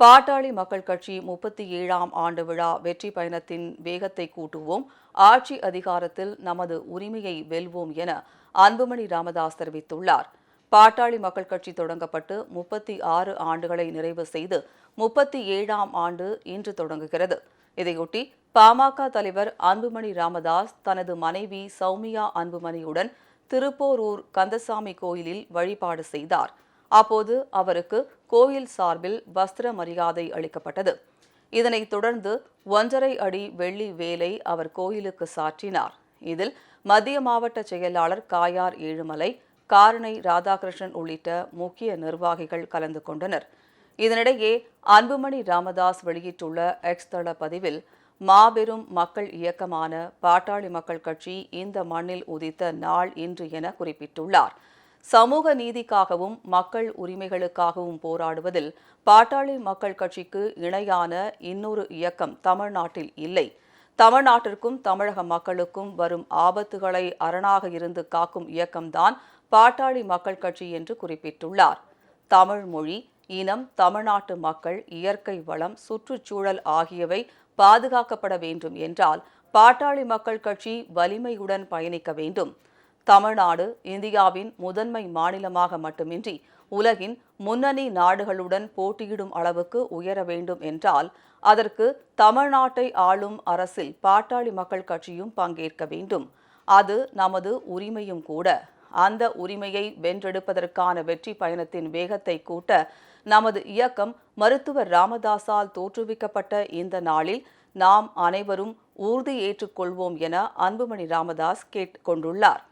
பாட்டாளி மக்கள் கட்சி முப்பத்தி ஏழாம் ஆண்டு விழா வெற்றி பயணத்தின் வேகத்தை கூட்டுவோம். ஆட்சி அதிகாரத்தில் நமது உரிமையை வெல்வோம் என அன்புமணி ராமதாஸ் தெரிவித்துள்ளார். பாட்டாளி மக்கள் கட்சி தொடங்கப்பட்டு முப்பத்தி ஆறு ஆண்டுகளை நிறைவு செய்து முப்பத்தி ஏழாம் ஆண்டு இன்று தொடங்குகிறது. இதையொட்டி பாமக தலைவர் அன்புமணி ராமதாஸ் தனது மனைவி சௌமியா அன்புமணியுடன் திருப்போரூர் கந்தசாமி கோயிலில் வழிபாடு செய்தார். அப்போது அவருக்கு கோயில் சார்பில் வஸ்திர மரியாதை அளிக்கப்பட்டது. இதனைத் தொடர்ந்து ஒன்றரை அடி வெள்ளி வேலை அவர் கோயிலுக்கு சாற்றினார். இதில் மத்திய மாவட்ட செயலாளர் காயார் ஏழுமலை காரணை ராதாகிருஷ்ணன் உள்ளிட்ட முக்கிய நிர்வாகிகள் கலந்து கொண்டனர். இதனிடையே அன்புமணி ராமதாஸ் வெளியிட்டுள்ள எக்ஸ் தள பதிவில் மாபெரும் மக்கள் இயக்கமான பாட்டாளி மக்கள் கட்சி இந்த மண்ணில் உதித்த நாள் இன்று என குறிப்பிட்டுள்ளார். சமூக நீதிக்காகவும் மக்கள் உரிமைகளுக்காகவும் போராடுவதில் பாட்டாளி மக்கள் கட்சிக்கு இணையான இன்னொரு இயக்கம் தமிழ்நாட்டில் இல்லை. தமிழ்நாட்டிற்கும் தமிழக மக்களுக்கும் வரும் ஆபத்துகளை அரணாக இருந்து காக்கும் இயக்கம்தான் பாட்டாளி மக்கள் கட்சி என்று குறிப்பிட்டுள்ளார். தமிழ் மொழி இனம் தமிழ்நாட்டு மக்கள் இயற்கை வளம் சுற்றுச்சூழல் ஆகியவை பாதுகாக்கப்பட வேண்டும் என்றால் பாட்டாளி மக்கள் கட்சி வலிமையுடன் பயணிக்க வேண்டும். தமிழ்நாடு இந்தியாவின் முதன்மை மாநிலமாக மட்டுமின்றி உலகின் முன்னணி நாடுகளுடன் போட்டியிடும் அளவுக்கு உயர வேண்டும் என்றால் அதற்கு தமிழ்நாட்டை ஆளும் அரசில் பாட்டாளி மக்கள் கட்சியும் பங்கேற்க வேண்டும். அது நமது உரிமையும் கூட. அந்த உரிமையை வென்றெடுப்பதற்கான வெற்றி பயணத்தின் வேகத்தை கூட்ட நமது இயக்கம் மருத்துவர் ராமதாஸால் தோற்றுவிக்கப்பட்ட இந்த நாளில் நாம் அனைவரும் உறுதி ஏற்றுக்கொள்வோம் என அன்புமணி ராமதாஸ் கேட்டுக்கொண்டுள்ளார்